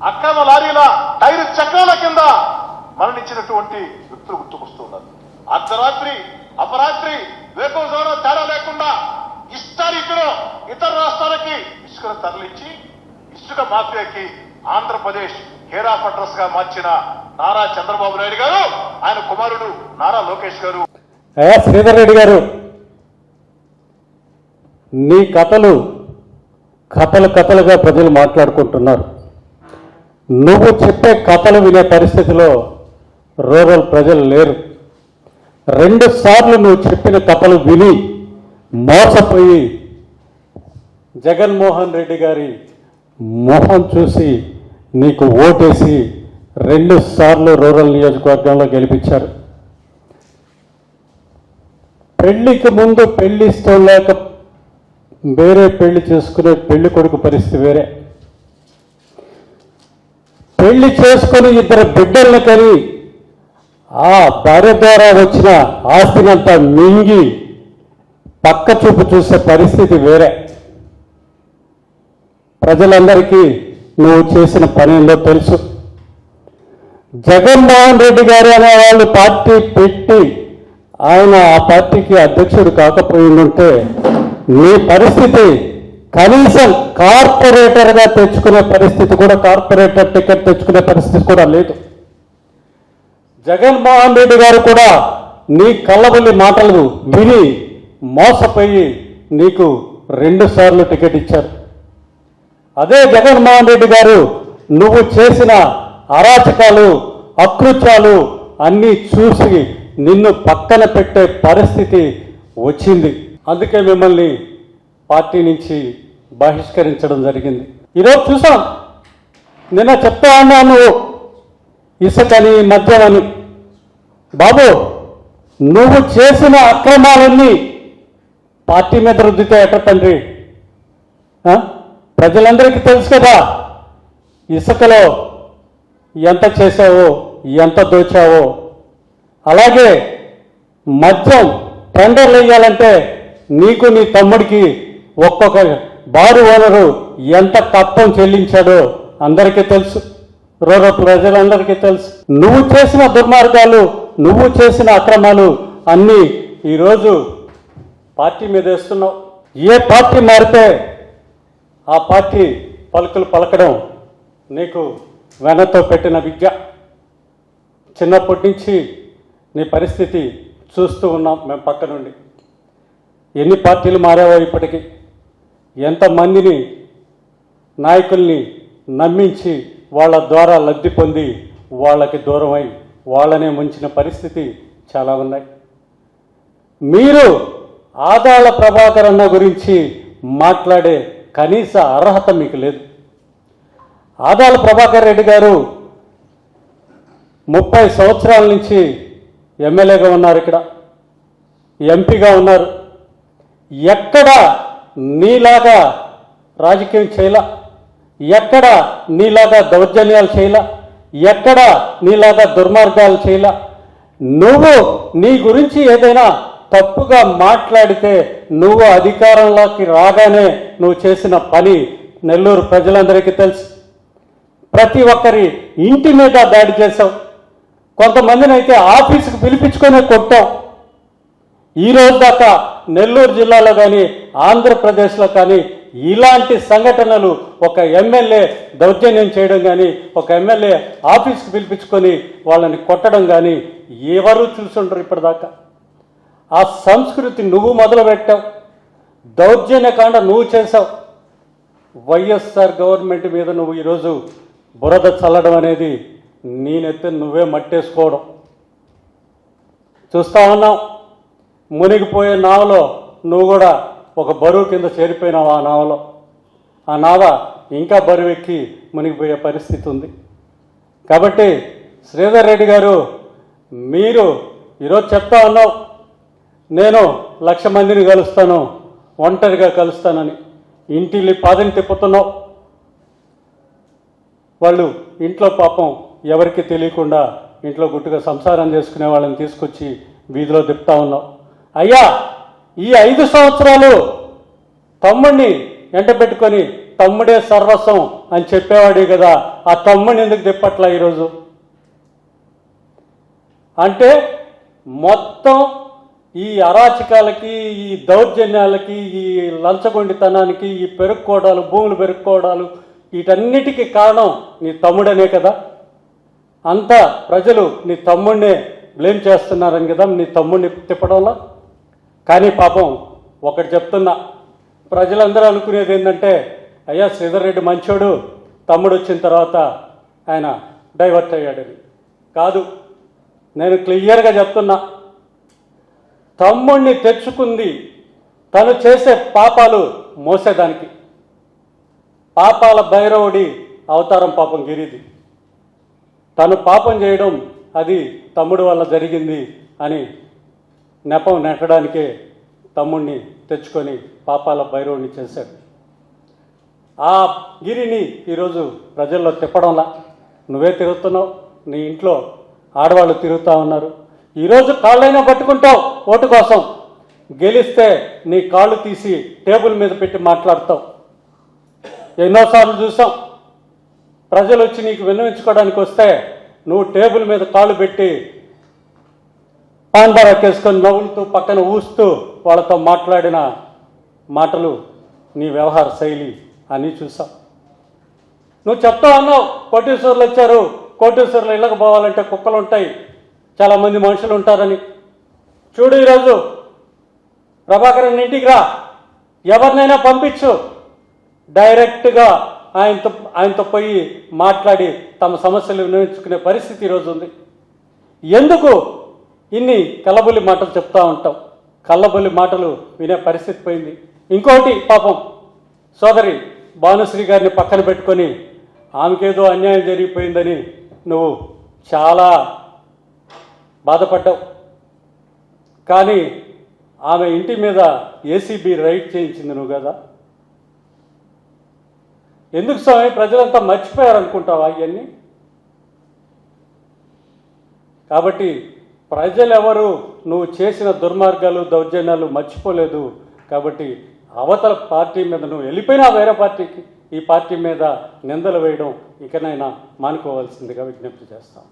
అక్రమ లారీల టైర్ చక్రాల కింద మరణించినటువంటి వ్యక్తులు గుర్తుకొస్తున్నారు. అర్ధరాత్రి అపరాత్రి వేకోజాన తేడా లేకుండా ఇష్టారీతిలో ఇతర రాష్ట్రాలకి ఇసుకను తరలించి ఇసుక మాఫియాకి ఆంధ్రప్రదేశ్ హేరా పట్రస్గా మార్చిన నారా చంద్రబాబు నాయుడు గారు ఆయన కుమారుడు నారా లోకేష్ గారు. శ్రీధర్ రెడ్డి గారు నీ కథలు కథలు కథలుగా ప్రజలు మాట్లాడుకుంటున్నారు. నువ్వు చెప్పే కథలు వినే పరిస్థితిలో రూరల్ ప్రజలు లేరు. రెండు సార్లు నువ్వు చెప్పిన కథలు విని మోసపోయి జగన్మోహన్ రెడ్డి గారి మొహం చూసి నీకు ఓటేసి రెండు సార్లు రూరల్ నియోజకవర్గంలో గెలిపించారు. పెళ్ళికి ముందు పెళ్ళి ఇష్టం లేక వేరే పెళ్ళి చేసుకునే పెళ్ళి కొడుకు పరిస్థితి వేరే. పెళ్ళి చేసుకొని ఇద్దరు బిడ్డల్ని కని ఆ భార్య ద్వారా వచ్చిన ఆస్తినంతా మింగి పక్క చూపు చూసే పరిస్థితి వేరే. ప్రజలందరికీ నువ్వు చేసిన పని ఏందో తెలుసు. జగన్మోహన్ రెడ్డి గారు అనే వాళ్ళు పార్టీ పెట్టి ఆయన ఆ పార్టీకి అధ్యక్షుడు కాకపోయిందంటే నీ పరిస్థితి కనీసం కార్పొరేటర్గా తెచ్చుకునే పరిస్థితి కూడా కార్పొరేటర్ టికెట్ తెచ్చుకునే పరిస్థితి కూడా లేదు. జగన్మోహన్ రెడ్డి గారు కూడా నీ కళ్ళబల్లి మాటలు విని మోసపోయి నీకు రెండు సార్లు టికెట్ ఇచ్చారు. అదే జగన్మోహన్ రెడ్డి గారు నువ్వు చేసిన అరాచకాలు అకృత్యాలు అన్నీ చూసి నిన్ను పక్కన పెట్టే పరిస్థితి వచ్చింది. అందుకే మిమ్మల్ని పార్టీ నుంచి బహిష్కరించడం జరిగింది. ఈరోజు చూసాం. నిన్న చెప్తా ఉన్నాను నువ్వు ఇసుకని మద్యమని బాబు నువ్వు చేసిన అక్రమాలన్నీ పార్టీ మీద రుద్దితే ఎక్కడ తండ్రి? ప్రజలందరికీ తెలుసు కదా ఇసుకలో ఎంత చేసావో ఎంత దోచావో. అలాగే మద్యం టెండర్లు వేయాలంటే నీకు నీ తమ్ముడికి ఒక్కొక్క బారు ఓనరు ఎంత కప్పం చెల్లించాడో అందరికీ తెలుసు. రూరల్ ప్రజలందరికీ తెలుసు. నువ్వు చేసిన దుర్మార్గాలు నువ్వు చేసిన అక్రమాలు అన్నీ ఈరోజు పార్టీ మీద వేస్తున్నావు. ఏ పార్టీ మారితే ఆ పార్టీ పలుకులు పలకడం నీకు వెనతో పెట్టిన విద్య. చిన్నప్పటి నుంచి నీ పరిస్థితి చూస్తూ ఉన్నాం మేము పక్క నుండి. ఎన్ని పార్టీలు మారావో ఇప్పటికీ. ఎంతమందిని నాయకుల్ని నమ్మించి వాళ్ళ ద్వారా లబ్ధి పొంది వాళ్ళకి దూరమై వాళ్ళనే ముంచిన పరిస్థితి చాలా ఉన్నాయి. మీరు ఆదాల ప్రభాకర్ అన్న గురించి మాట్లాడే కనీస అర్హత మీకు లేదు. ఆదాల ప్రభాకర్ రెడ్డి గారు ముప్పై సంవత్సరాల నుంచి ఎమ్మెల్యేగా ఉన్నారు ఇక్కడ. ఎంపీగా ఉన్నారు. ఎక్కడ నీలాగా రాజకీయం చేయలా. ఎక్కడ నీలాగా దౌర్జన్యాలు చేయలా. ఎక్కడ నీలాగా దుర్మార్గాలు చేయలా. నువ్వు నీ గురించి ఏదైనా తప్పుగా మాట్లాడితే నువ్వు అధికారంలోకి రాగానే నువ్వు చేసిన పని నెల్లూరు ప్రజలందరికీ తెలుసు. ప్రతి ఒక్కరి ఇంటి మీద దాడి చేశావు. కొంతమందిని అయితే ఆఫీసుకు పిలిపించుకొని కొట్టావు. ఈ రోజు దాకా నెల్లూరు జిల్లాలో కానీ ఆంధ్రప్రదేశ్లో కానీ ఇలాంటి సంఘటనలు ఒక ఎమ్మెల్యే దౌర్జన్యం చేయడం కానీ ఒక ఎమ్మెల్యే ఆఫీస్కి పిలిపించుకొని వాళ్ళని కొట్టడం కానీ ఎవరు చూసుంటారు ఇప్పటిదాకా? ఆ సంస్కృతి నువ్వు మొదలుపెట్టావు. దౌర్జన్యకాండ నువ్వు చేసావు వైఎస్ఆర్ గవర్నమెంట్ మీద నువ్వు ఈరోజు బురద చల్లడం అనేది నేనైతే నువ్వే మట్టేసుకోవడం. చూస్తా ఉన్నావు. మునిగిపోయే నావలో నువ్వు కూడా ఒక బరువు కింద చేరిపోయినావు ఆ నావలో. ఆ నావ ఇంకా బరువు ఎక్కి మునిగిపోయే పరిస్థితి ఉంది. కాబట్టి శ్రీధర్ రెడ్డి గారు మీరు ఈరోజు చెప్తా ఉన్నావు నేను లక్ష మందిని కలుస్తాను ఒంటరిగా కలుస్తానని. ఇంటిని పాదని తిప్పుతున్నావు. వాళ్ళు ఇంట్లో పాపం ఎవరికి తెలియకుండా ఇంట్లో గుట్టుగా సంసారం చేసుకునే వాళ్ళని తీసుకొచ్చి వీధిలో తిప్పుతా ఉన్నావు. అయ్యా ఈ ఐదు సంవత్సరాలు తమ్ముడిని ఎంట పెట్టుకొని తమ్ముడే సర్వస్వం అని చెప్పేవాడే కదా ఆ తమ్ముడిని ఎందుకు తిప్పట్లా ఈరోజు? అంటే మొత్తం ఈ అరాచకాలకి ఈ దౌర్జన్యాలకి ఈ లంచగొండితనానికి ఈ పెరుక్కోవడాలు భూములు పెరుక్కోవడాలు వీటన్నిటికీ కారణం నీ తమ్ముడనే కదా. అంతా ప్రజలు నీ తమ్ముడినే బ్లేమ్ చేస్తున్నారని కదా నీ తమ్ముడిని తిప్పడంలో? కానీ పాపం ఒకటి చెప్తున్నా. ప్రజలందరూ అనుకునేది ఏంటంటే అయ్యా శ్రీధర్ రెడ్డి మంచోడు తమ్ముడు వచ్చిన తర్వాత ఆయన డైవర్ట్ అయ్యాడని. కాదు నేను క్లియర్గా చెప్తున్నా. తమ్ముణ్ణి తెచ్చుకుంది తను చేసే పాపాలు మోసేదానికి. పాపాల భైరవుడి అవతారం పాపం గిరిది. తను పాపం చేయడం అది తమ్ముడు వల్ల జరిగింది అని నెపం నెట్టడానికే తమ్ముణ్ణి తెచ్చుకొని పాపాల భైరవుని చేశాడు. ఆ గిరిని ఈరోజు ప్రజల్లో తిప్పడంలా నువ్వే తిరుగుతున్నావు నీ ఇంట్లో ఆడవాళ్ళు తిరుగుతూ ఉన్నారు. ఈరోజు కాళ్ళైనా పట్టుకుంటావు ఓటు కోసం. గెలిస్తే నీ కాళ్ళు తీసి టేబుల్ మీద పెట్టి మాట్లాడతావు. ఎన్నోసార్లు చూసాం ప్రజలు వచ్చి నీకు విన్నవించుకోవడానికి వస్తే నువ్వు టేబుల్ మీద కాళ్ళు పెట్టి పాన్ బరాకేసుకొని నవ్వులుతూ పక్కన ఊస్తూ వాళ్ళతో మాట్లాడిన మాటలు నీ వ్యవహార శైలి అని చూసాం నువ్వు చెప్తా అన్నావు కోటేశ్వర్లు వచ్చారు కోటేశ్వర్లు ఇళ్ళకు పోవాలంటే కుక్కలు ఉంటాయి చాలామంది మనుషులు ఉంటారని. చూడు ఈరోజు ప్రభాకరన్ ఇంటికి రా ఎవరినైనా పంపించు. డైరెక్ట్గా ఆయనతో ఆయనతో పోయి మాట్లాడి తమ సమస్యలు వినియోగించుకునే పరిస్థితి ఈరోజు ఉంది. ఎందుకు? ఇన్ని కల్లబుల్లి మాటలు చెప్తా ఉంటాం. కల్లబుల్లి మాటలు వినే పరిస్థితి పోయింది. ఇంకోటి పాపం సోదరి భానుశ్రీ గారిని పక్కన పెట్టుకొని ఆమెకేదో అన్యాయం జరిగిపోయిందని నువ్వు చాలా బాధపడ్డావు. కానీ ఆమె ఇంటి మీద ఏసీబీ రైడ్ చేయించింది నువ్వు కదా. ఎందుకు స్వామి? ప్రజలంతా మర్చిపోయారు అనుకుంటావా అవన్నీ కాబట్టి ప్రజలెవరు? నువ్వు చేసిన దుర్మార్గాలు దౌర్జన్యాలు మర్చిపోలేదు. కాబట్టి అవతల పార్టీ మీద నువ్వు వెళ్ళిపోయినా వేరే పార్టీకి. ఈ పార్టీ మీద నిందలు వేయడం ఇకనైనా మానుకోవాల్సిందిగా విజ్ఞప్తి చేస్తాం.